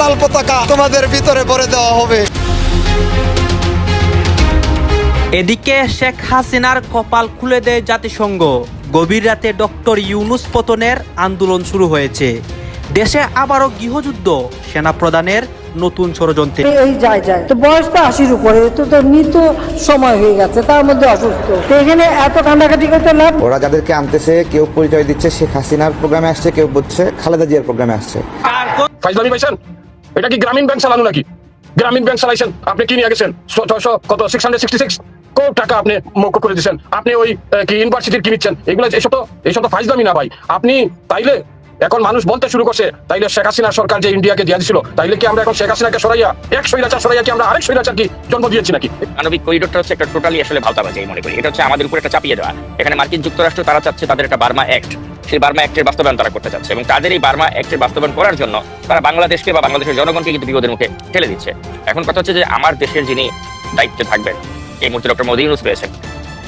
লাল পতাকা তোমাদের ভিতরে ভরে দেওয়া হবে। এদিকে শেখ হাসিনার কপাল খুলে দেয় জাতিসংঘ। গভীর রাতে ডক্টর ইউনুস পতনের আন্দোলন শুরু হয়েছে। দেশে আবারও গৃহযুদ্ধ সেনা প্রধানের নতুন ষড়যন্ত্রে। এই যায় যায়। তো বয়স তো আশির উপরে তো তো মৃত্যু সময় হয়ে গেছে তার মধ্যে অসুস্থ। তো এখানে এত কান্দাকাটি করতে লাভ? ওরা যাদেরকে আনতেছে কেউ পরিচয় দিচ্ছে শেখ হাসিনার প্রোগ্রামে আসছে কেউ বলছে খালেদা জিয়ার প্রোগ্রামে আসছে। এটা কি গ্রামীণ ব্যাংক চালানো নাকি? গ্রামীণ ব্যাংক চালাইছেন, আপনি কি নিয়ে গেছেন? ছ- ছশো কত? সিক্স হান্ড্রেড সিক্সটি সিক্স কোটি টাকা আপনি মৌকুব করে দিচ্ছেন আপনি ওই কি ইউনিভার্সিটির কি নিচ্ছেন? এগুলো এসব তো এসব তো ফাইজলামি না ভাই। আপনি তাইলে এখন মানুষ বলতে শুরু করছে, তাইলে শেখ হাসিনা সরকার যে ইন্ডিয়াকে দিয়ে দিছিল, তাইলে কি আমরা এখন শেখ হাসিনাকে সরাইয়া, এক সৈরাচার সরাইয়া কি আমরা আরেক সৈরাচার কি জন্ম দিয়েছি নাকি? মানবিক করিডোরটা হচ্ছে একটা টোটালি আসলে ভাওতাবাজি আমি মনে করি। এটা হচ্ছে আমাদের উপর একটা চাপিয়ে দেওয়া। এখানে মার্কিন যুক্তরাষ্ট্র তারা চাচ্ছে তাদের একটা বার্মা অ্যাক্ট সেই বার্মা অ্যাক্টের বাস্তবায়ন তারা করতে চাচ্ছে এবং তাদের এই বার্মা অ্যাক্টের বাস্তবায়ন করার জন্য তারা বাংলাদেশকে বা বাংলাদেশের জনগণকে কিন্তু বিপদের মুখে ঠেলে দিচ্ছে। এখন কথা হচ্ছে যে আমার দেশের যিনি দায়িত্বে থাকবেন, এই মুহূর্তে ডক্টর মোদী ইউনুস পেয়েছেন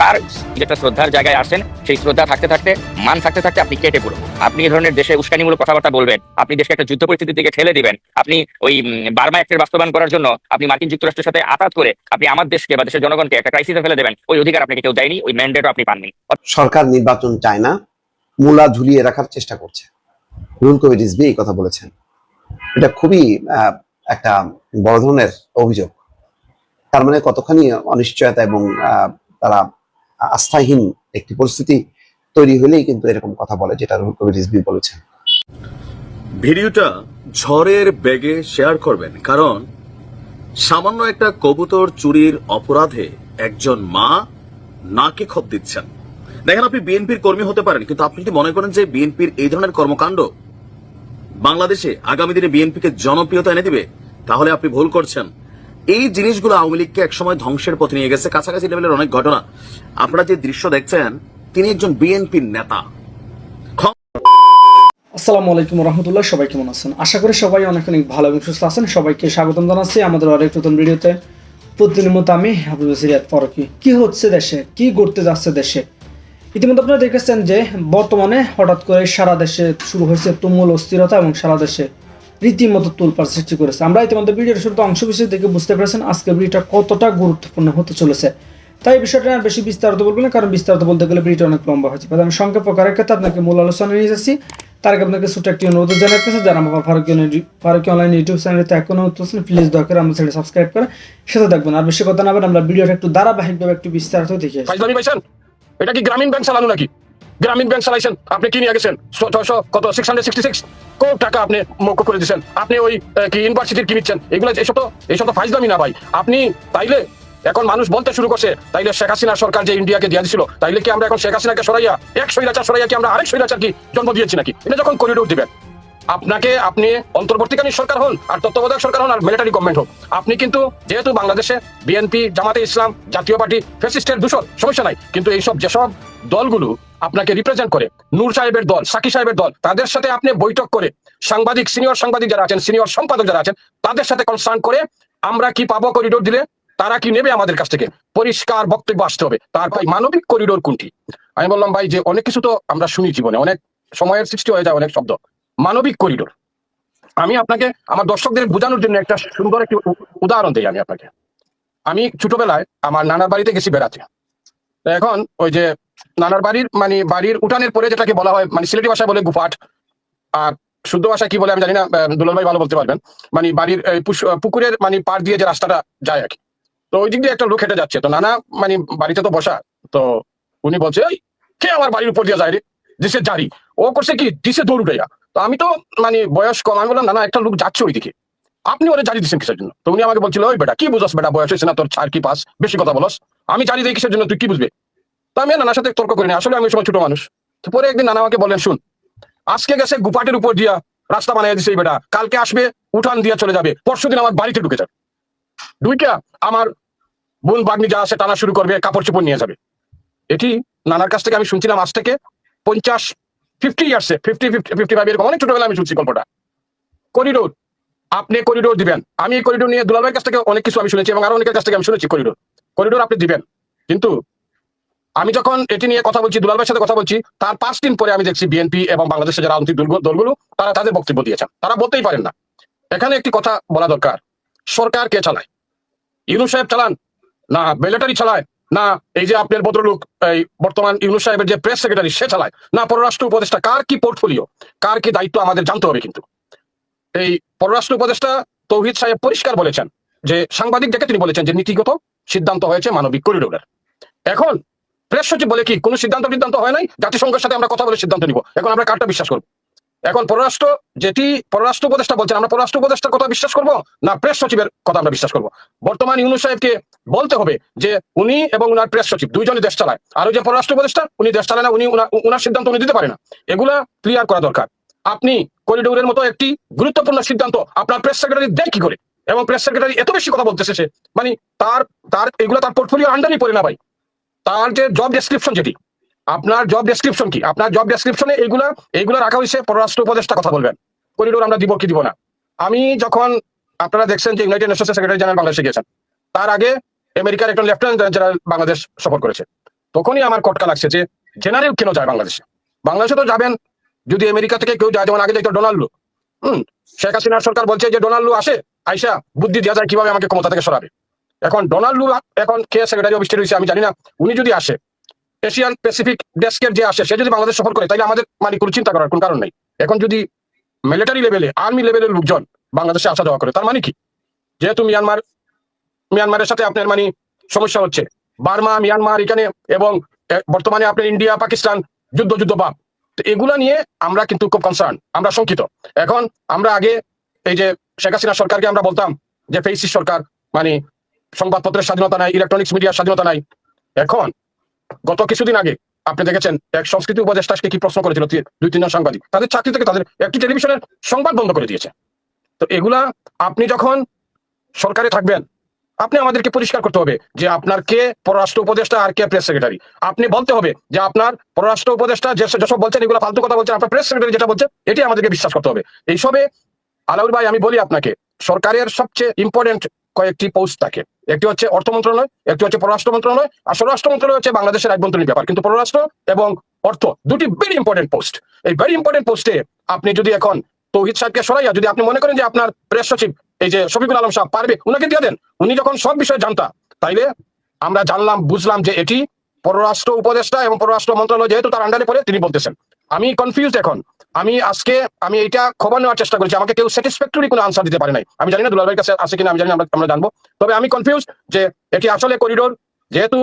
তার যেটা শ্রদ্ধার জায়গায় আসেন, সেই শ্রদ্ধা থাকতে থাকতে, মান থাকতে থাকতে আপনি কেটে পুরো আপনি এই ধরনের দেশে উস্কানিমূলক কথাবার্তা বলবেন, আপনি দেশকে একটা যুদ্ধ পরিস্থিতির দিকে ঠেলে দিবেন, আপনি ওই বার্মা অ্যাক্টের বাস্তবায়ন করার জন্য আপনি মার্কিন যুক্তরাষ্ট্রের সাথে আঘাত করে আপনি আমার দেশকে বা দেশের জনগণকে একটা ক্রাইসিসে ফেলে দেবেন, ওই অধিকার আপনাকে কেউ দেয়নি, ওই ম্যান্ডেটও আপনি পাননি। সরকার নির্বাচন চায় না মূলা ঝুলিয়ে রাখার চেষ্টা করছে। রুল কবির রিজবি এই কথা বলেছেন। এটা খুবই একটা বড় ধরনের অভিযোগ। তার মানে কতখানি অনিশ্চয়তা এবং তারা আস্থাহীন একটি পরিস্থিতি তৈরি হলেই কিন্তু এরকম কথা বলে, যেটা রুল কবির রিজভি বলেছেন। ভিডিওটা ঝড়ের বেগে শেয়ার করবেন, কারণ সামান্য একটা কবুতর চুরির অপরাধে একজন মা নাকে খত দিচ্ছেন। দেখেন আপনি বিএনপির কর্মী হতে পারেন, কিন্তু আপনি যদি মনে করেন যে বিএনপির এই ধরনের কর্মকাণ্ড বাংলাদেশে আগামী দিনে বিএনপিকে জনপ্রিয়তা এনে দিবে, তাহলে আপনি ভুল করছেন। এই জিনিসগুলো আওয়ামী লীগকে একসময় ধ্বংসের পথে নিয়ে গেছে। কাছাকাছি লেভেলের অনেক ঘটনা। আপনারা যে দৃশ্য দেখছেন, তিনি একজন বিএনপির নেতা। আসসালামু আলাইকুম রহমতুল্লাহ, সবাই কেমন আছেন? আশা করি সবাই অনেক অনেক ভালো এবং সুস্থ আছেন। সবাইকে স্বাগতম জানাচ্ছি আমাদের আরেক নতুন ভিডিওতে। প্রতিদিনের মতো আমি সিরিয়াত ফরকি। কি হচ্ছে দেশে? কি ঘটতে যাচ্ছে দেশে? ইতিমধ্যে আপনারা দেখেছেন যে বর্তমানে হঠাৎ করে সারা দেশে শুরু হয়েছে তুমুল অস্থিরতা এবং সারা দেশে রীতিমতো তুলপার সৃষ্টি করেছে। আমরা ইতিমধ্যে ভিডিওর শুরুতে অংশ বিশেষ দেখে বুঝতে পেরেছেন আজকে ভিডিওটা কতটা গুরুত্বপূর্ণ হতে চলেছে। তাই বিষয়টা আর বেশি বিস্তারিত বলব না, কারণ বিস্তারিত বলতে গেলে ভিডিওটা অনেক লম্বা হয়েছে আমি সংক্ষেপ করার ক্ষেত্রে আপনাকে মূল আলোচনা নিয়ে যাচ্ছি তার আগে আপনাকে ছোট একটি অনুরোধ জানাতেছে যারা আমার ফারুকি ফারুকি অনলাইন ইউটিউব চ্যানেলতে এখনও হচ্ছেন প্লিজ দয়া করে আমার চ্যানেল সাবস্ক্রাইব করে সাথে থাকবেন। আর বেশি কথা না আমরা ভিডিওটা একটু ধারাবাহিকভাবে একটু বিস্তারিত দেখে এটা কি গ্রামীণ ব্যাংক চালানো নাকি? গ্রামীণ ব্যাংক চালাইছেন, আপনি কি নিয়ে গেছেন? ছয়শো কত? সিক্স হান্ড্রেড টাকা আপনি মৌকুব করে দিচ্ছেন আপনি ওই কি ইউনিভার্সিটির কি নিচ্ছেন? এগুলো এইসব তো, এসব তো ফাইজদামি না ভাই। আপনি তাইলে, এখন মানুষ বলতে শুরু করছে, তাইলে শেখ হাসিনা সরকার যে ইন্ডিয়াকে দিয়ে দিছিল, তাইলে কি আমরা এখন শেখ হাসিনাকে সরাইয়া, এক সৈরাচার সরাইয়া কি আমরা আরেক সৈরাচার কি জন্ম দিয়েছি নাকি? এটা যখন করিডোর দিবেন। আপনাকে আপনি অন্তর্বর্তীকালীন সরকার হন আর তত্ত্বাবধায়ক সরকার হন আর মিলিটারি গভর্নমেন্ট হোক। আপনি কিন্তু যেহেতু বাংলাদেশে বিএনপি জামাতে ইসলাম, জাতীয় পার্টি ফেসিস্টের দূষণ, সমস্যা নাই। কিন্তু এইসব যেসব দলগুলো আপনাকে রিপ্রেজেন্ট করে, নূর সাহেবের দল, সাকি সাহেবের দল, তাদের সাথে আপনি বৈঠক করে, সাংবাদিক সিনিয়র সাংবাদিক যারা আছেন সিনিয়র সম্পাদক যারা আছেন, তাদের সাথে কনসার্ন করে আমরা কি পাবো করিডোর দিলে, তারা কি নেবে আমাদের কাছ থেকে? পরিষ্কার বক্তব্য আসতে হবে। তার ভাই মানবিক করিডোর কোনটি? আমি বললাম, ভাই, যে অনেক কিছু তো আমরা শুনি জীবনে। অনেক সময়ের সৃষ্টি হয়ে যায় অনেক শব্দ। মানবিক করিডোর আমি আপনাকে আমার দর্শকদের বোঝানোর জন্য একটা সুন্দর একটি উদাহরণ দিই আমি আপনাকে। আমি ছোটবেলায় আমার নানার বাড়িতে গেছি বেড়াতে। এখন ওই যে নানার বাড়ির মানে বাড়ির উঠানের পরে যেটাকে বলা হয় মানে সিলেটি ভাষায় বলে গুফাট আর শুদ্ধ ভাষায় কি বলে আমি জানি না দুলাল ভাই ভালো বলতে পারবেন। মানে বাড়ির পুকুরের মানে পার দিয়ে যে রাস্তাটা যায় আর কি। তো ওই দিক দিয়ে একটা লোক হেঁটে যাচ্ছে। তো নানা মানে বাড়িতে তো বসা তো উনি বলছে "এই, কে আমার বাড়ির উপর দিয়ে যায় রে? দিশে জারি। ও করছে কি? দিশে দৌড় উঠাইয়া। তো আমি তো মানে বয়স কম। আমি বললাম, না একটা লোক যাচ্ছে ওইদিকে। আপনি ওরা জারি দিচ্ছেন কিসের জন্য? তো উনি আমাকে বলছিল, ওই বেটা, কি বুঝস বেটা, বয়স হয়েছে না, তোর ছাড় কি পাস? বেশি কথা বলস। আমি জারি দিই কিসের জন্য, তুই কি বুঝবে? তো আমি নানার সাথে তর্ক করিনি। আসলে আমি সময় ছোট মানুষ। তো পরে একদিন নানা আমাকে বললেন, শুন, আজকে গেছে গুপাটের উপর দিয়া রাস্তা বানিয়ে দিছে এই বেটা। কালকে আসবে, উঠান দিয়া চলে যাবে। পরশু দিন আমার বাড়িতে ঢুকে যাবে। ঢুইকা আমার বোন বাগনি যা আছে টানা শুরু করবে, কাপড় চোপড় নিয়ে যাবে। এটি নানার কাছ থেকে আমি শুনছিলাম আজ থেকে পঞ্চাশ ফিফটি ইয়ার্সে ফিফটি ফিফটি ফাইভ এরকম অনেক ছোটবেলা আমি শুনছি গল্পটা। করিডোর, আপনি করিডোর দিবেন। আমি করিডোর নিয়ে দুলাভাইয়ের কাছ থেকে অনেক কিছু আমি শুনেছি এবং আরও অনেকের কাছ থেকে আমি শুনেছি করিডোর। করিডোর আপনি দিবেন। কিন্তু আমি যখন এটি নিয়ে কথা বলছি দুলাল সাথে কথা বলছি, তার পাঁচ দিন পরে আমি দেখছি বিএনপি এবং বাংলাদেশের যারা রাজনৈতিক দলগুলো দলগুলো, তারা তাদের বক্তব্য দিয়েছেন। তারা বলতেই পারেন না। এখানে একটি কথা বলা দরকার। সরকার কে চালায়? ইউনু সাহেব চালান? না মিলিটারি চালায়? না, এই যে আপনার ভদ্রলোক, এই বর্তমান ইউনু সাহেবের যে প্রেস সেক্রেটারি সে চালায়। না, পররাষ্ট্র উপদেষ্টা, কার কি পোর্টফোলিও কার কি দায়িত্ব আমাদের জানতে হবে কিন্তু। এই পররাষ্ট্র উপদেষ্টা তৌহিদ সাহেব পরিষ্কার বলেছেন যে, সাংবাদিক ডেকে তিনি বলেছেন যে, নীতিগত সিদ্ধান্ত হয়েছে মানবিক করিডোরের। এখন প্রেস সচিব বলে কি কোনো সিদ্ধান্ত সিদ্ধান্ত হয় নাই? জাতিসংঘের সাথে আমরা কথা বলে সিদ্ধান্ত নিব। এখন আমরা কারটা বিশ্বাস করব? এখন পররাষ্ট্র যেটি পররাষ্ট্র উপদেষ্টা বলছেন, আমরা পররাষ্ট্র উপদেষ্টার কথা বিশ্বাস করব না প্রেস সচিবের কথা আমরা বিশ্বাস করব? বর্তমান ইউনু সাহেবকে বলতে হবে যে উনি এবং উনার প্রেস সচিব দুইজনই দেশ চালায়। আর যে পররাষ্ট্র উপদেষ্টা, উনি দেশ চালায় না, উনি উনা- উনার সিদ্ধান্ত উনি দিতে পারে না। এগুলা ক্লিয়ার করা দরকার। আপনি করিডোরের মতো একটি গুরুত্বপূর্ণ সিদ্ধান্ত আপনার প্রেস সেক্রেটারি দেয় কি করে? এবং প্রেস সেক্রেটারি এত বেশি কথা বলতেছে সে মানে তার তার, এগুলো তার পোর্টফোলিও আন্ডারই পড়ে না ভাই। তার যে জব ডেসক্রিপশন যেটি আপনার জব ডেসক্রিপশন কি? আপনার জব ডেসক্রিপশনে এইগুলা এইগুলো রাখা হয়েছে, পররাষ্ট্র উপদেষ্টা কথা বলবেন। করিডোর আমরা দিব কি দিব না। আমি যখন, আপনারা দেখছেন যে ইউনাইটেড নেশনস সেক্রেটারি জেনারেল বাংলাদেশে গিয়েছেন, তার আগে আমেরিকার একজন লেফটেন্যান্ট জেনারেল বাংলাদেশ সফর করেছে। তখনই আমার কটকা লাগছে যে জেনারেল কেন যায় বাংলাদেশে বাংলাদেশে তো যাবেন, যদি আমেরিকা থেকে কেউ যায়, যেমন আগে যাইতো ডোনাল্ডো হম, শেখ হাসিনার সরকার বলছে যে ডোনাল্ডো আসে, আইসা বুদ্ধি দেওয়া যায় কীভাবে আমাকে ক্ষমতা থেকে সরাবে। এখন ডোনাল্ডো এখন কে সেক্রেটারি অফিস রয়েছে আমি জানি না, উনি যদি আসে এশিয়ান প্যাসিফিক ডেস্কের যে আসে, সে যদি বাংলাদেশ সফর করে তাহলে আমাদের মানে কোনো চিন্তা করার কোন কারণ নেই। এখন যদি মিলিটারি লেভেলে আর্মি লেভেলের লোকজন বাংলাদেশে আসা যাওয়া করে, তার মানে কি? যেহেতু মিয়ানমার মিয়ানমারের সাথে আপনার মানে সমস্যা হচ্ছে। বার্মা মিয়ানমার এখানে এবং বর্তমানে আপনার ইন্ডিয়া পাকিস্তান যুদ্ধ যুদ্ধ তো এগুলা নিয়ে আমরা কিন্তু খুব কনসার্ন আমরা শঙ্কিত। এখন আমরা আগে এই যে শেখ হাসিনা সরকারকে আমরা বলতাম যে ফেসি সরকার মানে সংবাদপত্রের স্বাধীনতা নাই ইলেকট্রনিক্স মিডিয়ার স্বাধীনতা নাই। এখন গত কিছুদিন আগে আপনি দেখেছেন এক সংস্কৃতি উপদেষ্টাকে কি প্রশ্ন করেছিল দুই, তিনজন সাংবাদিক। তাদের চাকরি থেকে তাদের একটি টেলিভিশনের সংবাদ বন্ধ করে দিয়েছে। তো এগুলা আপনি যখন সরকারে থাকবেন, আপনি আমাদেরকে পরিষ্কার করতে হবে যে আপনার কে পররাষ্ট্র উপদেষ্টা আর কে প্রেস সেক্রেটারি আপনি বলতে হবে যে আপনার পররাষ্ট্র উপদেষ্টা যেসব বলছেন, এগুলো ফালতু কথা বলছেন, আপনার প্রেস সেক্রেটারি যেটা বলছে এটি আমাদেরকে বিশ্বাস করতে হবে। এইসবে আলাউল ভাই, আমি বলি আপনাকে, সরকারের সবচেয়ে ইম্পর্টেন্ট কয়েকটি পোস্ট থাকে। একটি হচ্ছে অর্থ মন্ত্রণালয়, একটি হচ্ছে পররাষ্ট্র মন্ত্রণালয়, আর স্বরাষ্ট্র মন্ত্রণালয় হচ্ছে বাংলাদেশের একবন্তরীণ ব্যাপার। কিন্তু পররাষ্ট্র এবং অর্থ দুটি ভেরি ইম্পর্টেন্ট পোস্ট এই ভেরি ইম্পর্টেন্ট পোস্টে আপনি যদি এখন তৌহিদ সাহেবকে সরাইয়া যদি আপনি মনে করেন যে আপনার প্রেস সচিব, এই যে শফিকুল আলম সাহেব পারবে, উনাকে দিয়ে দেন। উনি যখন সব বিষয়ে জানতা, তাইলে আমরা জানলাম, বুঝলাম যে এটি পররাষ্ট্র উপদেষ্টা এবং পররাষ্ট্র মন্ত্রণালয় যেহেতু তার আন্ডারে পড়ে, তিনি বলতেছেন। আমি কনফিউজ এখন। আমি আজকে, আমি এটা খবর নেওয়ার চেষ্টা করেছি। আমাকে কেউ স্যাটিসফ্যাক্টরি কোনো আনসার দিতে পারে নাই। আমি জানি না দুলাল ভাইয়ের কাছে আছে কিনা, আমি জানি আমরা আমরা জানব। তবে আমি কনফিউজ যে এটি আসলে করিডোর যেহেতু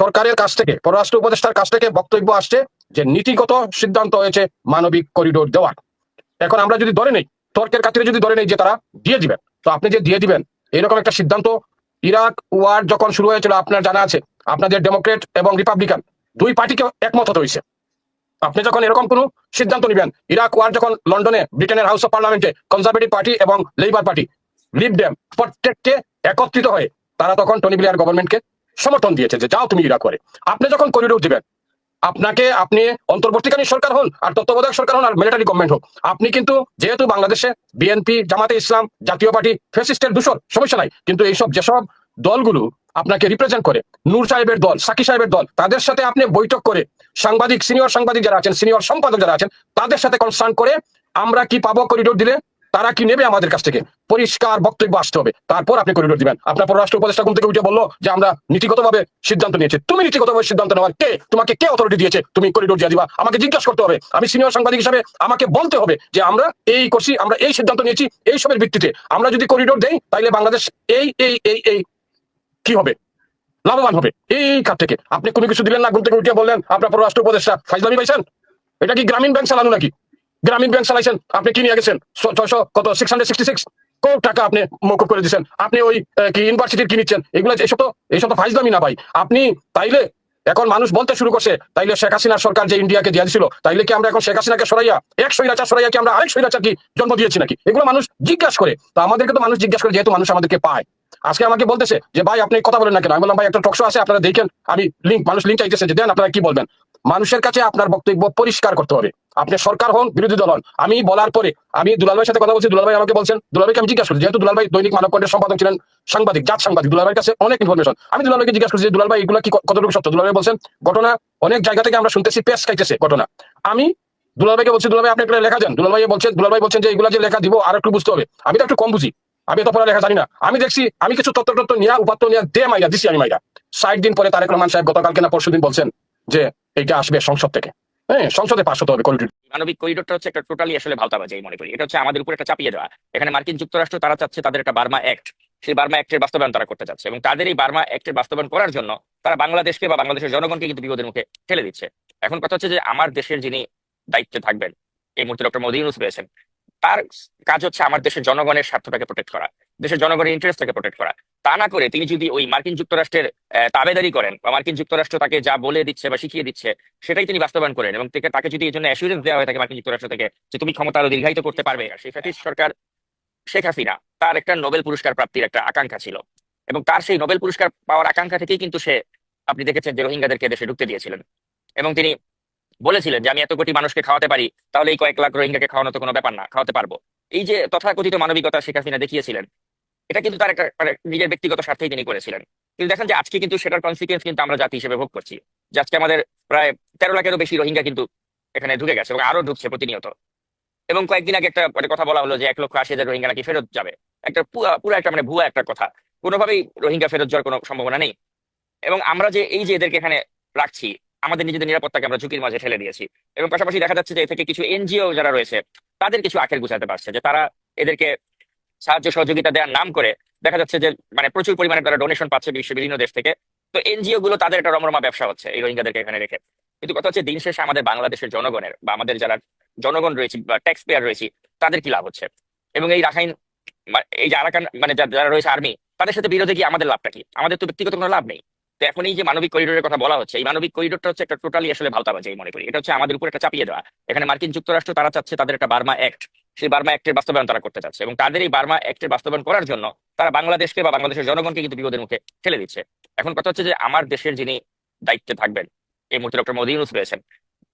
সরকারের কাছ থেকে, পররাষ্ট্র উপদেষ্টার কাছ থেকে বক্তব্য আসছে যে নীতিগত সিদ্ধান্ত হয়েছে মানবিক করিডোর দেওয়ার। এখন আমরা যদি ধরে নেই, তর্কের খাতিরে যদি ধরে নেই যে তারা দিয়ে দিবেন, তো আপনি যে দিয়ে দিবেন, এরকম একটা সিদ্ধান্ত ইরাক ওয়ার যখন শুরু হয়েছিল, আপনার জানা আছে, আপনাদের ডেমোক্রেট এবং রিপাবলিকান দুই পার্টিকে একমত হতে হয়েছে। আপনি যখন এরকম কোনো সিদ্ধান্ত নেবেন, ইরাক ওয়ার যখন লন্ডনে ব্রিটেনের হাউস অফ পার্লামেন্টে কনজারভেটিভ পার্টি এবং লেবার পার্টি লিভ ডেম প্রত্যেককে একত্রিত হয়ে, তারা তখন টনি ব্লেয়ার গভর্নমেন্টকে সমর্থন দিয়েছে যে, যাও তুমি ইরাক করে আপনি যখন করিডোর দিবেন, আপনাকে আপনি অন্তর্বর্তীকালীন সরকার হন আর তত্ত্বাবধায়ক সরকার হন আর মিলিটারি গভর্নমেন্ট হোক, আপনি কিন্তু যেহেতু বাংলাদেশে বিএনপি জামাতে ইসলাম জাতীয় পার্টি ফেসিস্টের দূষণ, সমস্যা নাই, কিন্তু এইসব যেসব দলগুলো আপনাকে রিপ্রেজেন্ট করে। নূর সাহেবের দল, সাকি সাহেবের দল, তাদের সাথে আপনি বৈঠক করে সাংবাদিক সিনিয়র সাংবাদিক যারা আছেন সিনিয়র সম্পাদক যারা আছেন, তাদের সাথে কনসার্ন করে আমরা কি পাবো করিডোর দিলে? তারা কি নেবে আমাদের কাছ থেকে? পরিষ্কার বক্তব্য আসতে হবে। তারপর আপনি করিডোর দিবেন। আপনার পররাষ্ট্র উপদেষ্টা ঘুম থেকে উঠে বলল যে, আমরা নীতিগতভাবে সিদ্ধান্ত নিয়েছি। তুমি নীতিগতভাবে সিদ্ধান্ত নেওয়ার কে? তোমাকে কে অথরিটি দিয়েছে? তুমি করিডোর দিয়ে দিবা। আমাকে জিজ্ঞাসা করতে হবে। আমি সিনিয়র সাংবাদিক হিসাবে আমাকে বলতে হবে যে, আমরা এই করছি আমরা এই সিদ্ধান্ত নিয়েছি, এই সবের ভিত্তিতে। আমরা যদি করিডোর দেই, তাইলে বাংলাদেশ এই এই এই এই কি হবে? লাভবান হবে। এই খাত থেকে? আপনি কোনো কিছু দিলেন না, ঘুম থেকে উঠে বললেন, আপনার পররাষ্ট্র উপদেষ্টা। ফাইজলামি পাইছেন? এটা কি গ্রামীণ ব্যাংক চালানো নাকি? গ্রামীণ ব্যাংক চালাইছেন? আপনি কি নিয়ে গেছেন? ছয়শো কত? সিক্স হান্ড্রেড সিক্সটি সিক্স টাকা আপনি মকুব করে দিচ্ছেন আপনি ওই কি ইউনিভার্সিটির কি নিচ্ছেন? এগুলো এসব তো এসব তো ফাইজলামি না ভাই। আপনি তাইলে এখন মানুষ বলতে শুরু করছে, তাইলে শেখ হাসিনার সরকার যে ইন্ডিয়াকে দিয়ে দিছিল, তাইলে কি আমরা এখন শেখ হাসিনাকে সরাইয়া, এক সৈরাচার সরাইয়া কি আমরা আরেক সৈরাচার কি জন্ম দিয়েছি নাকি? এগুলো মানুষ জিজ্ঞাসা করে। তো আমাদেরকে তো মানুষ জিজ্ঞাসা করে, যেহেতু মানুষ আমাদেরকে পায়। আজকে আমাকে বলতেছে যে, ভাই, আপনি কথা বলেন না কেন? আমি বললাম, ভাই, একটা টকশো আছে, আপনারা দেখেন, আমি লিঙ্ক মানুষ লিঙ্ক চাইতেছে যে, দেন, আপনারা কি বলবেন? মানুষের কাছে আপনার বক্তব্য পরিষ্কার করতে হবে। আপনি সরকার হন, বিরোধী দল হন। আমি বলার পরে, আমি দুলাল ভাইয়ের সাথে কথা বলছি, দুলাল ভাই আমাকে বলছেন, দুলাল ভাইকে আমি জিজ্ঞাসা করছি, যেহেতু দুলাল ভাই দৈনিক মানব কণ্ঠের সম্পাদক ছিলেন, সাংবাদিক, জাত সাংবাদিক, দুলাল ভাইয়ের কাছে অনেক ইনফরমেশন আমি দুলাল ভাইকে জিজ্ঞাসা করছি যে, দুলাল ভাই, এগুলো কি কতটুকু সত্য? দুলাল ভাই বলছেন, ঘটনা অনেক জায়গা থেকে আমরা শুনতেছি পেস খাইতেছে ঘটনা। আমি দুলাল ভাইকে বলছি, দুলাল ভাই, আপনি একটা লেখা দেন দুলাল ভাই বলছেন, দুলাল ভাই বলছেন যে, এগুলা যে লেখা দিব আর একটু বুঝতে হবে। আমি তো একটু কম বুঝি। আমি তো পড়া লেখা জানি না। আমি দেখছি, আমি কিছু তত্ত্ব তত্ত্ব নিয়ে, উপাত্ত নিয়ে, দে মাইয়া, দিছি আমি মাইয়া। ষাট দিন পরে তারেক রহমান সাহেব গতকালকে না পরশু দিন বলছেন যে এইটা আসবে সংসদ থেকে। হ্যাঁ সংসদে মানবিক হচ্ছে এটা আমাদের একটা চাপিয়ে দেওয়া। এখানে মার্কিন যুক্তরাষ্ট্র, তারা চাচ্ছে তাদের একটা বার্মা সেই বার্মা বাস্তবায়ন তারা করতে এবং তাদের এই বার্মা বাস্তবায়ন করার জন্য তারা বাংলাদেশকে বা বাংলাদেশের জনগণকে কিন্তু বিপদের মুখে ঠেলে দিচ্ছে। এখন কথা হচ্ছে যে, আমার দেশের যিনি দায়িত্বে থাকবেন, এই মুহূর্তে ডক্টর মোদী ইউনুস রয়েছেন তার কাজ হচ্ছে আমার দেশের জনগণের স্বার্থটাকে প্রোটেক্ট করা, দেশের জনগণের ইন্টারেস্টটাকে প্রোটেক্ট করা। তা না করে তিনি যদি ওই মার্কিন যুক্তরাষ্ট্রের তাবেদারি করেন বা মার্কিন যুক্তরাষ্ট্র তাকে যা বলে দিচ্ছে বা শিখিয়ে দিচ্ছে, সেটাই তিনি বাস্তবায়ন করেন এবং তাকে যদি এই জন্য অ্যাসুরেন্স দেওয়া হয় থাকে মার্কিন যুক্তরাষ্ট্র থেকে যে তুমি ক্ষমতা আরও দীর্ঘায়িত করতে পারবে। সেই সরকার শেখ হাসিনা, তার একটা নোবেল পুরস্কার প্রাপ্তির একটা আকাঙ্ক্ষা ছিল এবং তার সেই নোবেল পুরস্কার পাওয়ার আকাঙ্ক্ষা থেকেই কিন্তু সে, আপনি দেখেছেন যে রোহিঙ্গাদেরকে দেশে ঢুকতে দিয়েছিলেন এবং তিনি বলেছিলেন যে আমি এত কোটি মানুষকে খাওয়াতে পারি, তাহলে এই কয়েক লাখ রোহিঙ্গাকে খাওয়ানো তো কোনো ব্যাপার না, খাওয়াতে পারব। এই যে তথাকথিত মানবিকতা শেখ হাসিনা দেখিয়েছিলেন, এটা কিন্তু তার একটা মানে নিজের ব্যক্তিগত স্বার্থেই তিনি করেছিলেন। কিন্তু দেখেন যে আজকে কিন্তু সেটার কনসিকুয়েন্স কিন্তু আমরা জাতি হিসেবে ভোগ করছি। যে আজকে আমাদের প্রায় তেরো লাখেরও বেশি রোহিঙ্গা কিন্তু এখানে ঢুকে গেছে এবং আরও ঢুকছে প্রতিনিয়ত। এবং কয়েকদিন আগে একটা মানে কথা বলা হলো যে এক লক্ষ আশি হাজার রোহিঙ্গা নাকি ফেরত যাবে। একটা পুরা পুরো একটা মানে ভুয়া একটা কথা। কোনোভাবেই রোহিঙ্গা ফেরত যাওয়ার কোনো সম্ভাবনা নেই। এবং আমরা যে, এই যে এদেরকে এখানে রাখছি আমাদের নিজেদের নিরাপত্তাকে আমরা ঝুঁকির মাঝে ঠেলে দিয়েছি। এবং পাশাপাশি দেখা যাচ্ছে যে থেকে কিছু এনজিও যারা রয়েছে, তাদের কিছু আখের গুছাতে পারছে, যে তারা এদেরকে সাহায্য সহযোগিতা দেওয়ার নাম করে দেখা যাচ্ছে যে মানে প্রচুর পরিমাণে তারা ডোনেশন পাচ্ছে বিশ্বের বিভিন্ন দেশ থেকে। তো এনজিও গুলো তাদের একটা রমরমা ব্যবসা হচ্ছে এই রোহিঙ্গাদেরকে এখানে রেখে। কিন্তু কথা হচ্ছে দিন শেষে আমাদের বাংলাদেশের জনগণের বা আমাদের যারা জনগণ রয়েছে বা ট্যাক্স পেয়ার রয়েছে, তাদের কি লাভ হচ্ছে? এবং এই রাখাইন এই যে আরাকান মানে যারা রয়েছে আর্মি তাদের সাথে বিরোধে কি আমাদের লাভটা কি? আমাদের তো ব্যক্তিগত কোনো লাভ নেই। তো এখন এই যে মানবিক করিডোরের কথা বলা হচ্ছে, এই মানবিক করিডোরটা হচ্ছে একটা টোটালি আসলে ভাওতাবাজি আমি মনে করি। এটা হচ্ছে আমাদের উপর একটা চাপিয়ে দেওয়া। এখানে মার্কিন যুক্তরাষ্ট্র, তারা চাচ্ছে তাদের একটা বার্মা অ্যাক্ট সেই বার্মা অ্যাক্টের বাস্তবায়ন তারা করতে চাচ্ছে এবং তাদের এই বার্মা অ্যাক্টের বাস্তবায়ন করার জন্য তারা বাংলাদেশকে বা বাংলাদেশের জনগণকে কিন্তু বিপদের মুখে ঠেলে দিচ্ছে। এখন কথা হচ্ছে যে আমার দেশের যিনি দায়িত্বে থাকবেন, এই মুহূর্তে ডক্টর মোদী ইউনুস রয়েছেন,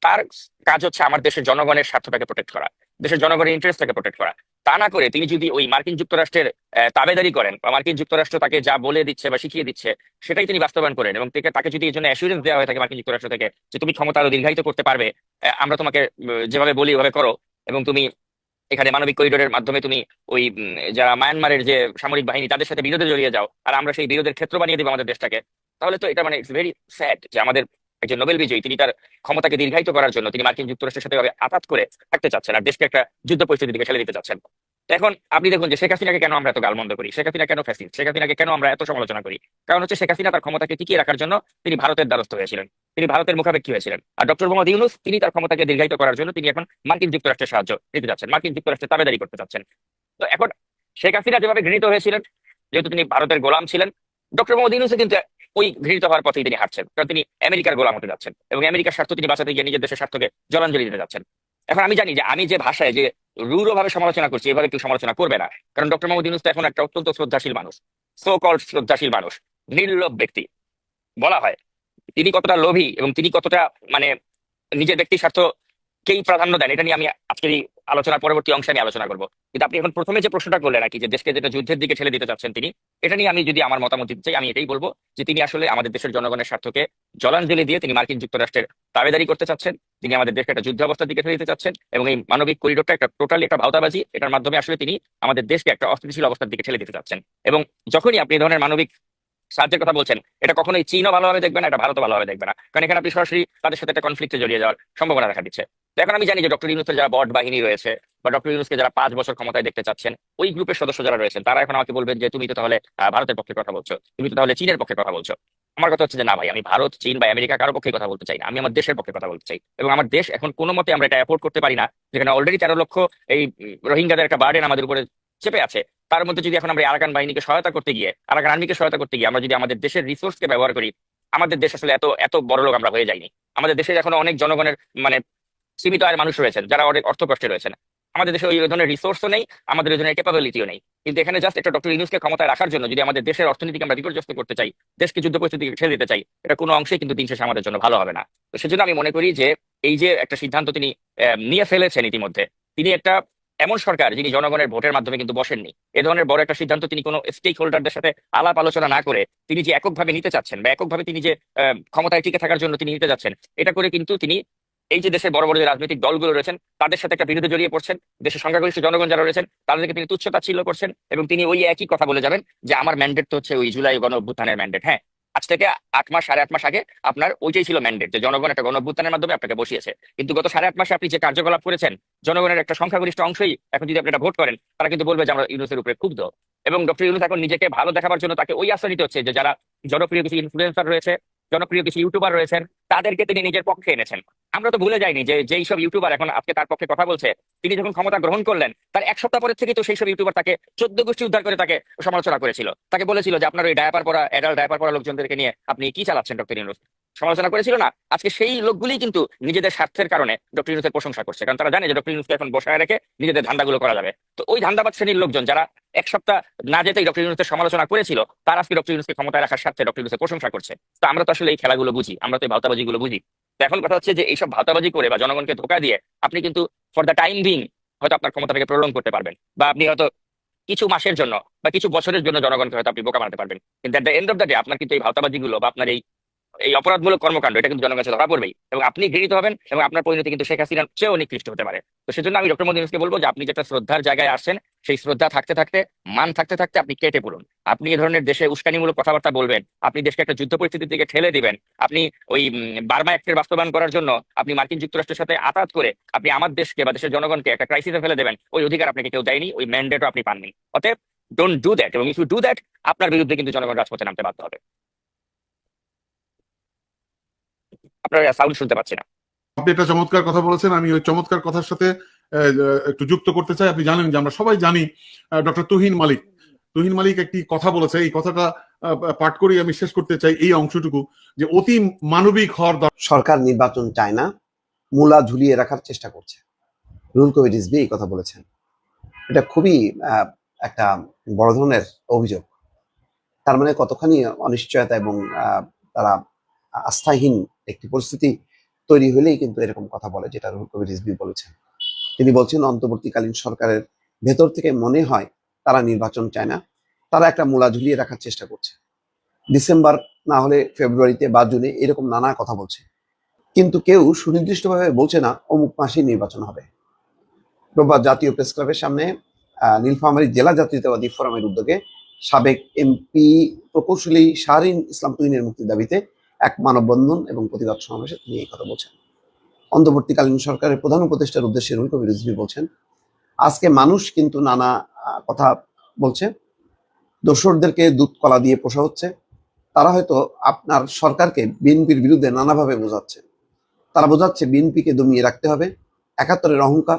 তার কাজ হচ্ছে আমার দেশের জনগণের স্বার্থটাকে প্রোটেক্ট করা, দেশের জনগণের ইন্টারেস্টটাকে প্রোটেক্ট করা। তা না করে তিনি যদি ওই মার্কিন যুক্তরাষ্ট্রের তাবেদারি করেন, বা মার্কিন যুক্তরাষ্ট্র তাকে যা বলে দিচ্ছে বা শিখিয়ে দিচ্ছে, সেটাই তিনি বাস্তবায়ন করেন এবং তাকে যদি এই জন্য অ্যাসুরেন্স দেওয়া হয় থাকে মার্কিন যুক্তরাষ্ট্র থেকে যে তুমি ক্ষমতা আরও দীর্ঘায়িত করতে পারবে আমরা তোমাকে যেভাবে বলি ওভাবে করো এবং তুমি এখানে মানবিক করিডোরের মাধ্যমে তুমি ওই যারা মায়ানমারের যে সামরিক বাহিনী, তাদের সাথে বিরোধে জড়িয়ে যাও, আর আমরা সেই বিরোধের ক্ষেত্র বানিয়ে দেবো আমাদের দেশটাকে, তাহলে তো এটা মানে ইটস ভেরি স্যাড যে আমাদের একজন নোবেল বিজয়ী, তিনি তার ক্ষমতাকে দীর্ঘায়িত করার জন্য তিনি মার্কিন যুক্তরাষ্ট্রের সাথে আঘাত করে থাকতে চাচ্ছেন আর দেশকে একটা যুদ্ধ পরিস্থিতির দিকে ঠেলে দিতে চাচ্ছেন। এখন আপনি দেখুন যে শেখ হাসিনাকে কেন আমরা এত গালমন্দ করি? শেখ হাসিনা কেন ফ্যাসিস্ট শেখ হাসিনাকে কেন আমরা এত সমালোচনা করি? কারণ হচ্ছে শেখ হাসিনা তার ক্ষমতাকে টিকিয়ে রাখার জন্য তিনি ভারতের দ্বারস্থ হয়েছিলেন। তিনি ভারতের মুখাপেক্ষী হয়েছিলেন। আর ডক্টর মোহাম্মদ ইউনুস, তিনি তার ক্ষমতাকে দীর্ঘায়িত করার জন্য তিনি এখন মার্কিন যুক্তরাষ্ট্রের সাহায্য নিতে যাচ্ছেন মার্কিন যুক্তরাষ্ট্রের তাবেদারি করতে চাচ্ছেন। তো এখন শেখ হাসিনা যেভাবে ঘৃণিত হয়েছিলেন, যেহেতু তিনি ভারতের গোলাম ছিলেন, ডক্টর মোহাম্মদ ইউনুসে কিন্তু ওই ঘৃণিত হওয়ার পথেই তিনি হাঁটছেন। কারণ তিনি আমেরিকার গোলাম হতে যাচ্ছেন এবং আমেরিকার স্বার্থ তিনি বাঁচাতে গিয়ে নিজের দেশের স্বার্থকে জলাঞ্জলি দিতে যাচ্ছেন। এখন আমি জানি যে, আমি যে ভাষায় যে রূঢ় ভাবে সমালোচনা করছি, এভাবে কেউ সমালোচনা করবে না। কারণ ডক্টর মোহাম্মদ ইউনুস তো এখন একটা অত্যন্ত শ্রদ্ধাশীল মানুষ সো কল শ্রদ্ধাশীল মানুষ, নির্লোভ ব্যক্তি। বলা হয়, তিনি কতটা লোভী এবং তিনি কতটা মানে নিজের ব্যক্তির স্বার্থকেই প্রাধান্য দেন, এটা নিয়ে আমি আজকের এই আলোচনার পরবর্তী অংশে আমি আলোচনা করব। কিন্তু আপনি এখন প্রথমে যে প্রশ্নটা করলেন নাকি যে দেশকে যেটা যুদ্ধের দিকে ঠেলে দিতে চাচ্ছেন তিনি, এটা নিয়ে আমি যদি আমার মতামত দিতে চাই, আমি এটাই বলব যে তিনি আসলে আমাদের দেশের জনগণের স্বার্থকে জলাঞ্জলি দিয়ে তিনি মার্কিন যুক্তরাষ্ট্রের দাবেদারি করতে চাচ্ছেন, তিনি আমাদের দেশকে একটা যুদ্ধ অবস্থার দিকে ঠেলে দিতে চাচ্ছেন এবং এই মানবিক করিডোরটা একটা টোটালি একটা ভাওতাবাজি, এটার মাধ্যমে আসলে তিনি আমাদের দেশকে একটা অস্থিতিশীল অবস্থার দিকে ঠেলে দিতে চাচ্ছেন। এবং যখনই আপনি ধরনের মানবিক সাহায্যের কথা বলছেন, এটা কখনোই চীনও ভালোভাবে দেখবে না, এটা ভারতও ভালোভাবে দেখবে না। কারণ এখানে আপনি সরাসরি তাদের সাথে একটা কনফ্লিক্টে জড়িয়ে যাওয়ার সম্ভাবনা দেখা দিচ্ছে। এখন আমি জানি যে ডক্টর ইউনুসের যারা বট বাহিনী রয়েছে বা ডক্টর ইউনুসকে যারা পাঁচ বছর ক্ষমতায় দেখতে চাচ্ছেন, ওই গ্রুপের সদস্য যারা রয়েছেন, তারা এখন আমাকে বলবেন যে তুমি তো তাহলে ভারতের পক্ষে কথা বলছো, তুমি তো তাহলে চীনের পক্ষে কথা বলছো। আমার কথা হচ্ছে যে না ভাই, আমি ভারত, চীন বা আমেরিকা কারও পক্ষে কথা বলতে চাই না, আমি আমার দেশের পক্ষে কথা বলতে চাই। এবং আমার দেশ এখন কোনো মতে আমরা এটা অ্যাফোর্ড করতে পারি না, যেখানে অলরেডি তেরো লক্ষ এই রোহিঙ্গাদের একটা বার্ডেন আমাদের উপরে চেপে আছে। তার মধ্যে যদি এখন আমরা আরাকান বাহিনীকে সহায়তা করতে গিয়ে, আরাকান আর্মিকে সহায়তা করতে গিয়ে আমরা যদি আমাদের দেশের রিসোর্সকে ব্যবহার করি, আমাদের দেশ আসলে এত এত বড় লোক আমরা হয়ে যাইনি। আমাদের দেশে এখন অনেক জনগণের মানে সীমিত আয়ের মানুষ রয়েছেন, যারা অনেক অর্থ কষ্টে রয়েছেন। আমাদের দেশে ওই ধরনের রিসোর্সও নেই, আমাদের ওই ধরনের ক্যাপাবিলিটিও নেই। কিন্তু এখানে জাস্ট একটা ডক্টর ইউনুসকে ক্ষমতায় রাখার জন্য যদি আমাদের দেশের অর্থনীতিকে আমরা বিপর্যস্ত করতে চাই, দেশকে যুদ্ধ পরিস্থিতি ছেড়ে দিতে চাই, এটা কোনো অংশে কিন্তু দিন শেষে আমাদের জন্য ভালো হবে না। তো সেজন্য আমি মনে করি যে এই যে একটা সিদ্ধান্ত তিনি নিয়ে ফেলেছেন ইতিমধ্যে, তিনি একটা এমন সরকার যিনি জনগণের ভোটের মাধ্যমে কিন্তু বসেননি। এ ধরনের বড় একটা সিদ্ধান্ত তিনি কোনো স্টেক হোল্ডারদের সাথে আলাপ আলোচনা না করে তিনি যে এককভাবে নিতে চাচ্ছেন বা এককভাবে তিনি যে ক্ষমতায় টিকে থাকার জন্য তিনি নিতে যাচ্ছেন, এটা করে কিন্তু তিনি এই যে দেশের বড় বড় যে রাজনৈতিক দলগুলো রয়েছেন, তাদের সাথে একটা বিরোধে জড়িয়ে পড়ছেন, দেশের সংখ্যাগরিষ্ঠ জনগণ যারা রয়েছেন, তাদেরকে তিনি তুচ্ছতা ছিল করছেন এবং তিনি ওই একই কথা বলে যাবেন যে আমার ম্যান্ডেট তো হচ্ছে ওই জুলাই গণ অভ্যুত্থানের ম্যান্ডেট হ্যাঁ আজ থেকে আট মাস, সাড়ে আট মাস আগে আপনার ওইটাই ছিল ম্যান্ডেট যে জনগণ একটা গণ অভ্যুত্থানের মাধ্যমে আপনাকে বসিয়েছে। কিন্তু গত সাড়ে আট মাসে আপনি যে কার্যকলাপ করেছেন, জনগণের একটা সংখ্যাগরিষ্ঠ অংশই এখন যদি আপনি ভোট করেন, তারা কিন্তু বলবে যে আমরা ইউনুসের উপরে ক্ষুব্ধ। এবং ডক্টর ইউনুস এখন নিজেকে ভালো দেখাবার জন্য তাকে ওই আশ্রয় নিতে হচ্ছে যে যারা জনপ্রিয় কিছু ইনফ্লুয়েন্সার রয়েছে জনপ্রিয় কিছু ইউটিউবার রয়েছেন, তাদেরকে তিনি নিজের পক্ষে এনেছেন। আমরা তো ভুলে যাইনি যে যেই সব ইউটিউবার এখন আজকে তার পক্ষে কথা বলছে, তিনি যখন ক্ষমতা গ্রহণ করলেন, তার এক সপ্তাহ পরের থেকে তো সেই সব ইউটিউবার তাকে চোদ্দ গোষ্ঠী উদ্ধার করে তাকে সমালোচনা করেছিল। তাকে বলেছিল যে, আপনার ওই ডায়াপার পরা অ্যাডাল্ট ডায়াপার পরা লোকজনদেরকে নিয়ে আপনি কি চালাচ্ছেন ডক্টর ইউনুস? সমালোচনা করেছিল না। আজকে সেই লোকগুলি কিন্তু নিজেদের স্বার্থের কারণে ডক্টর ইউনুসের প্রশংসা করছে। কারণ তারা জানে যে ডক্টর ইউনুসকে এখন বসায় রেখে নিজেদের ধান্দাগুলো করা যাবে। তো ওই ধান্দাবাদ শ্রেণির লোকজন যারা এক সপ্তাহ না যেতেই ডক্টর ইউনুসের সমালোচনা করেছিল, তারা আজকে ডক্টর ইউনুসকে ক্ষমতায় রাখার স্বার্থে ডক্টর ইউনুসের প্রশংসা করছে। তো আমরা তো আসলে এই খেলাগুলো বুঝি, আমরা তো এই ভাওতাবাজিগুলো বুঝি। তো এখন কথা হচ্ছে যে এইসব ভাওতাবাজি করে বা জনগণকে ধোকা দিয়ে আপনি কিন্তু ফর দ্য টাইম বিং হয়তো আপনার ক্ষমতাটাকে প্রলং করতে পারবেন। বা আপনি হয়তো কিছু মাসের জন্য বা কিছু বছরের জন্য জনগণকে হয়তো আপনি বোকা বানাতে পারবেন। কিন্তু at the end of the day আপনার কিন্তু এই ভাওতাবাজিগুলো বা আপনার এই এই অপরাধমূলক কর্মকাণ্ড, এটা কিন্তু জনগণের ধরা পড়বেই। এবং আপনি ঘৃণিত হবেন এবং আপনার পরিণতি কিন্তু শেখ হাসিনার চেয়েও নিকৃষ্ট হতে পারে। তো সেজন্য আমি ডক্টর মোদী বলব যে আপনি যেটা শ্রদ্ধার জায়গায় আসছেন, সেই শ্রদ্ধা থাকতে থাকতে, মান থাকতে থাকতে আপনি কেটে পড়ুন। আপনি এই ধরনের দেশে উস্কানিমূলক কথাবার্তা বলবেন, আপনি দেশকে একটা যুদ্ধ পরিস্থিতির দিকে ঠেলে দিবেন, আপনি ওই বার্মা অ্যাক্টের বাস্তবায়ন করার জন্য আপনি মার্কিন যুক্তরাষ্ট্রের সাথে আতাত করে আপনি আমার দেশকে বা দেশের জনগণকে একটা ক্রাইসিসে ফেলে দেবেন, ওই অধিকার আপনাকে কেউ দেয়নি, ওই ম্যান্ডেটও আপনি পাননি। অতএব ডোন্ট ডু দ্যাট এবং ইফ ইউ ডু দ্যাট আপনার বিরুদ্ধে কিন্তু জনগণ রাজপথে নামতে বাধ্য হবে। আপনার সাউন্ড শুনতে পাচ্ছি না। আপনি একটা চমৎকার কথা বলেছেন আমি ওই চমৎকার কথার সাথে আহ, একটু যুক্ত করতে চাই। আপনি জানেন যে আমরা সবাই জানি ডক্টর তুহিন মালিক। তুহিন মালিক একটি কথা বলেছে এই কথাটা আহ, পাঠ করে আমি শেষ করতে চাই এই অংশটুকু যে অতি মানবিক হওয়ার সরকার নির্বাচন চায় না মূলা ঝুলিয়ে রাখার চেষ্টা করছে। রুল কবির রিজবি এই কথা বলেছেন। এটা খুবই আহ, একটা বড় ধরনের অভিযোগ। তার মানে কতখানি অনিশ্চয়তা এবং আহ, তারা আস্থাহীন একটি পরিস্থিতি তৈরি হলেই কিন্তু এরকম কথা বলে, যেটা রুল কবির রিজভি বলেছেন। তিনি বলছেন, অন্তর্বর্তীকালীন সরকারের ভেতর থেকে মনে হয় তারা নির্বাচন চায় না। তারা একটা মূলা ঝুলিয়ে রাখার চেষ্টা করছে। ডিসেম্বর না হলে ফেব্রুয়ারিতে বা জুনে এরকম নানা কথা বলছে। কিন্তু কেউ সুনির্দিষ্টভাবে বলছে না, অমুক মাসে নির্বাচন হবে। রোববার জাতীয় প্রেস ক্লাবের সামনে নীলফামারী জেলা জাতীয়তাবাদী ফোরামের উদ্যোগে সাবেক এমপি প্রকৌশলী শাহরিন ইসলাম তুহিনের মুক্তির দাবিতে এক মানববন্ধন এবং প্রতিবাদ সমাবেশে তিনি এই কথা বলছেন। অন্তর্বর্তীকালীন সরকারের প্রধান উপদেষ্টার উদ্দেশ্যে রুল কবির রিজভী বলছেন, আজকে মানুষ কিন্তু নানা কথা বলছে। দোসরদেরকে দুধ কলা দিয়ে পোষা হচ্ছে। তারা হয়তো আপনার সরকারকে বিএনপির বিরুদ্ধে নানাভাবে বোঝাচ্ছে। তারা বোঝাচ্ছে বিএনপিকে দমিয়ে রাখতে হবে। একাত্তরের অহংকার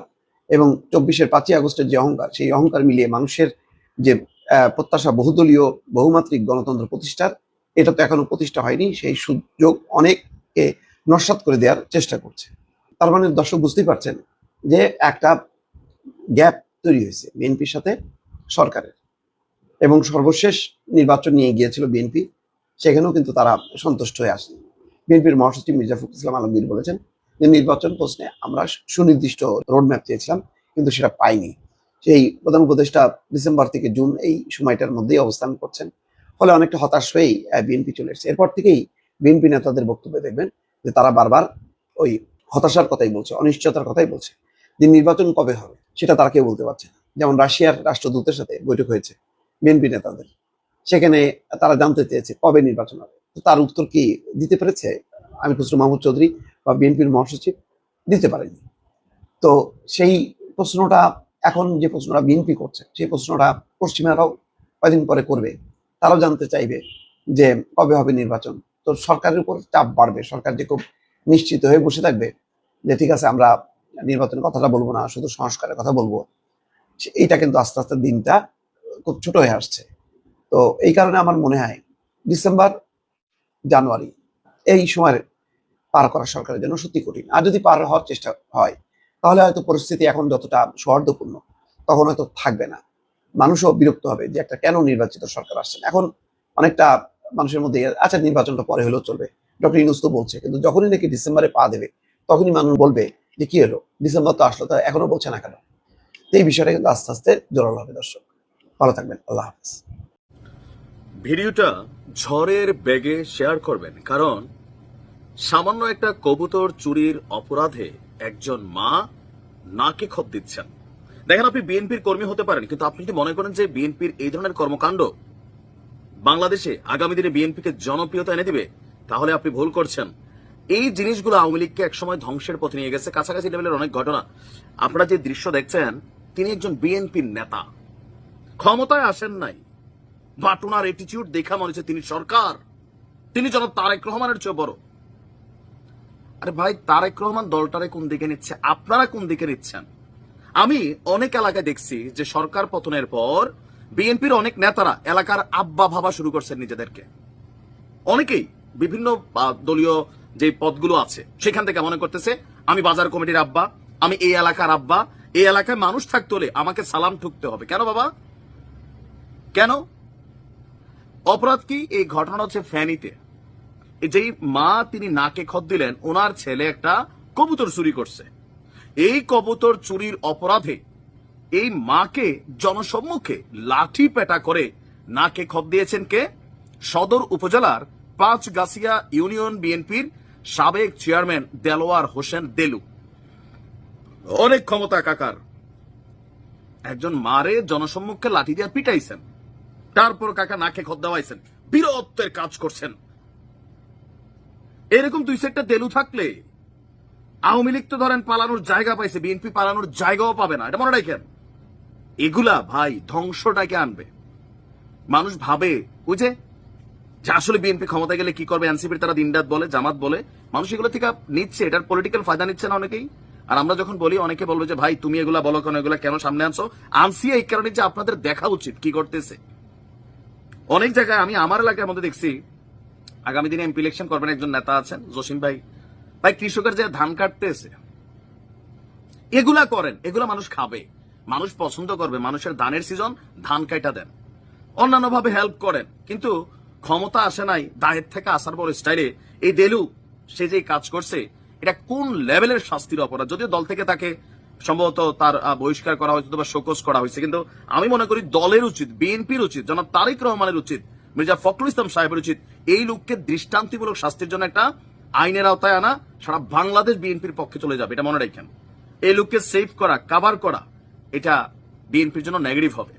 এবং চব্বিশের পাঁচই আগস্টের যে অহংকার, সেই অহংকার মিলিয়ে মানুষের যে প্রত্যাশা বহুদলীয়, বহুমাত্রিক গণতন্ত্র প্রতিষ্ঠার এটা তো এখনও প্রতিষ্ঠা হয়নি, সেই সুযোগ অনেককে নস্বাত করে দেওয়ার চেষ্টা করছে। তার মানে দর্শক বুঝতেই পারছেন যে একটা গ্যাপ তৈরি হয়েছে বিএনপির সাথে সরকারের। এবং সর্বশেষ নির্বাচন নিয়ে গিয়েছিল বিএনপি, সেখানেও কিন্তু তারা সন্তুষ্ট হয়ে আসেনি। বিএনপির মহাসচিব মির্জা ফখরুল ইসলাম আলমগীর বলেছেন যে নির্বাচন প্রশ্নে আমরা সুনির্দিষ্ট রোডম্যাপ চেয়েছিলাম, কিন্তু সেটা পাইনি। সেই প্রধান উপদেষ্টা ডিসেম্বর থেকে জুন এই সময়টার মধ্যেই অবস্থান করছেন। ফলে অনেকটা হতাশ হয়েই বিএনপি চলে এসেছে। এরপর থেকেই বিএনপি নেতাদের বক্তব্যে দেখবেন যে তারা বারবার ওই হতাশার কথাই বলছে, অনিশ্চয়তার কথাই বলছে। যে নির্বাচন কবে হবে, সেটা তারা কেউ বলতে পারছে না। যেমন রাশিয়ার রাষ্ট্রদূতের সাথে বৈঠক হয়েছে বিএনপি নেতাদের। সেখানে তারা জানতে চেয়েছে কবে নির্বাচন হবে। তো তার উত্তর কি দিতে পেরেছে? আমি খুসরু মাহমুদ চৌধুরী বা বিএনপির মহাসচিব দিতে পারেনি। তো সেই প্রশ্নটা এখন যে প্রশ্নটা বিএনপি করছে, সেই প্রশ্নটা পশ্চিমারাও কয়দিন পরে করবে তারাও জানতে চাইবে যে কবে হবে নির্বাচন। তো সরকারের উপর চাপ বাড়বে। সরকার যে খুব নিশ্চিত হয়ে বসে থাকবে যে ঠিক আছে, আমরা নির্বাচনের কথাটা বলব না, শুধু সংস্কারের কথা বলব, এইটা কিন্তু আস্তে আস্তে দিনটা খুব ছোট হয়ে আসছে। তো এই কারণে আমার মনে হয় ডিসেম্বর, জানুয়ারি এই সময় পার করা সরকারের জন্য সত্যি কঠিন। আর যদি পার হওয়ার চেষ্টা হয়, তাহলে হয়তো পরিস্থিতি এখন যতটা সৌহার্দ্যপূর্ণ, তখন হয়তো থাকবে না। মানুষও বিরক্ত হবে যে একটা কেন নির্বাচিত সরকার আসছেন। এখন অনেকটা মানুষের মধ্যে আচ্ছা নির্বাচনটা পরে হলেও চলবে। ডক্টর ইনুস তো বলছে, কিন্তু যখনই নাকি ডিসেম্বরে পা দেবে, তখনই মানুষ বলবে যে কি হলো? ডিসেম্বর তো আসলো, তা এখনও বলছে না কেন? এই বিষয়টা কিন্তু আস্তে আস্তে জোরালো হবে দর্শক। ভালো থাকবেন, আল্লাহ হাফিজ। ভিডিওটা ঝড়ের বেগে শেয়ার করবেন, কারণ সামান্য একটা কবুতর চুরির অপরাধে একজন মা নাকে খত দিচ্ছেন। দেখেন আপনি বিএনপির কর্মী হতে পারেন, কিন্তু আপনি যদি মনে করেন যে বিএনপির এই ধরনের কর্মকাণ্ড বাংলাদেশে আগামী দিনে বিএনপিকে জনপ্রিয়তা এনে দিবে, তাহলে আপনি ভুল করছেন। এই জিনিসগুলো আওয়ামী লীগকে একসময় ধ্বংসের পথে নিয়ে গেছে। কাছাকাছি লেভেলের অনেক ঘটনা। আপনারা যে দৃশ্য দেখছেন, তিনি একজন বিএনপির নেতা। ক্ষমতায় আসেন নাই। বাটুনার এটিটিউড দেখা মনে হচ্ছে তিনি সরকার। তিনি যেন তারেক রহমানের চেয়ে বড়। আরে ভাই, তারেক রহমান দলটারে কোন দিকে নিচ্ছে? আপনারা কোন দিকে নিচ্ছেন? আমি অনেক এলাকায় দেখছি যে সরকার পতনের পর বিএনপির অনেক নেতারা এলাকার আব্বা ভাবা শুরু করছেন নিজেদেরকে। অনেকেই বিভিন্ন দলীয় যে পদগুলো আছে, সেখান থেকে মনে করতেছে, আমি বাজার কমিটির আব্বা, আমি এই এলাকার আব্বা, এই এলাকায় মানুষ থাকতে হলে আমাকে সালাম ঠুকতে হবে। কেন বাবা? কেন? অপরাধ কি? এই ঘটনা হচ্ছে ফ্যানিতে যেই মা তিনি নাকে খত দিলেন, ওনার ছেলে একটা কবুতর চুরি করছে। এই কবুতর চুরির অপরাধে এই মাকে জনসম্মুখে লাঠি পেটা করে নাকে খত দিয়েছেন কে? সদর উপজেলার পাঁচ গাছিয়া ইউনিয়ন বিএনপির সাবেক চেয়ারম্যান দেলোয়ার হোসেন দেলু। অনেক ক্ষমতা কাকার। একজন মারে জনসম্মুখে লাঠি দিয়ে পিটাইছেন। তারপর কাকা নাকে খত দেওয়াইছেন। বীরত্বের কাজ করছেন। এরকম দুই সেটটা দেলু থাকলে আওয়ামী লীগ তো ধরেন পালানোর জায়গা পাইছে, বিএনপি পালানোর জায়গাও পাবে না, এটা মনে রাখেন। এগুলা ভাই ধ্বংসটাকে আনবে। মানুষ ভাবে বুঝে যে আসলে বিএনপি ক্ষমতায় গেলে কি করবে, এনসিপির তারা দিনরাত বলে, জামাত বলে, মানুষ এগুলো থেকে নিচ্ছে, এটার পলিটিক্যাল ফায়দা নিচ্ছে না অনেকেই। আর আমরা যখন বলি, অনেকে বলবে যে, ভাই, তুমি এগুলা বলো কেন, এগুলা কেন সামনে আনছো? আনসি এই কারণে যে আপনাদের দেখা উচিত কি করতেছে। অনেক জায়গায় আমি আমার এলাকার মধ্যে দেখছি, আগামী দিনে এমপি ইলেকশন করবেন একজন নেতা আছেন, জসিম ভাই। ভাই, কৃষকের যে ধান কাটতেছে, এগুলা করেন, এগুলা মানুষ খাবে। মানুষ পছন্দ করবে, মানুষের ধানের সিজন ধান কাটা দেন। অন্যান্য ভাবে হেল্প করেন, কিন্তু ক্ষমতা আসে নাই দায়ের থেকে আসার পর স্টাইলে এই দেলু, সে যে কাজ করছে, এটা কোন লেভেলের শাস্তির অপরাধ? যদিও দল থেকে তাকে সম্ভবত তার বহিষ্কার করা হয়েছে বা শোকজ করা হয়েছে, কিন্তু আমি মনে করি দলের উচিত, বিএনপির উচিত, জনাব তারেক রহমানের উচিত, মির্জা ফখরুল ইসলাম সাহেবের উচিত, এই লোককে দৃষ্টান্তিমূলক শাস্তির জন্য একটা আইনের আওতায় আনা, সারা বাংলাদেশ বিএনপির পক্ষে চলে যাবে, এটা মনে রাখেন। এই লোককে সেভ করা কাভার করা, এটা বিএনপির জন্য নেগেটিভ হবে।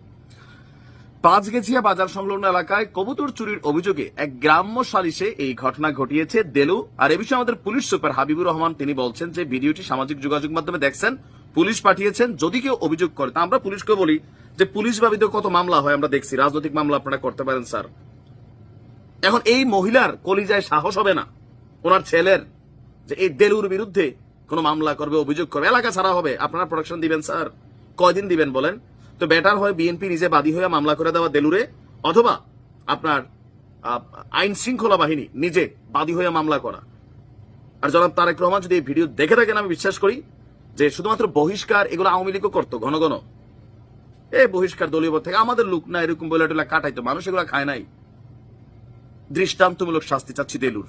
পাঁচগেছিয়া বাজার সংলগ্ন এলাকায় কবুতর চুরির অভিযোগে এক গ্রাম্য সালিশে এই ঘটনা ঘটিয়েছে দেলু। আর এ বিষয়ে আমাদের পুলিশ সুপার হাবিবুর রহমান, তিনি বলছেন যে ভিডিওটি সামাজিক যোগাযোগ মাধ্যমে দেখছেন, পুলিশ পাঠিয়েছেন, যদি কেউ অভিযোগ করে, তা আমরা পুলিশকে বলি যে পুলিশ বাবিত কত মামলা হয় আমরা দেখছি, রাজনৈতিক মামলা আপনারা করতে পারেন, স্যার। এখন এই মহিলার কলিজায় সাহস হবে না। ওনার ছেলের যে এই দেলুর বিরুদ্ধে কোনো মামলা করবে, অভিযোগ করবে, এলাকা ছাড়া হবে। আপনারা প্রোডাকশন দিবেন, স্যার। কয়দিন দিবেন বলেন? তো বেটার হয় বিএনপি নিজে বাদী হয়ে মামলা করে দেওয়া দেলুরে, অথবা আপনার আইন শৃঙ্খলা বাহিনী নিজে বাদী হয়ে মামলা করা। আর জনাব তারেক রহমান যদি এই ভিডিও দেখে থাকেন, আমি বিশ্বাস করি যে শুধুমাত্র বহিষ্কার এগুলো আওয়ামী লীগও করতো ঘন ঘন। এ বহিষ্কার দলীয় থেকে আমাদের লোক না এরকম বলে কাটাইতো, মানুষ এগুলো খায় নাই। দৃষ্টান্তমূলক শাস্তি চাচ্ছি দেলুর।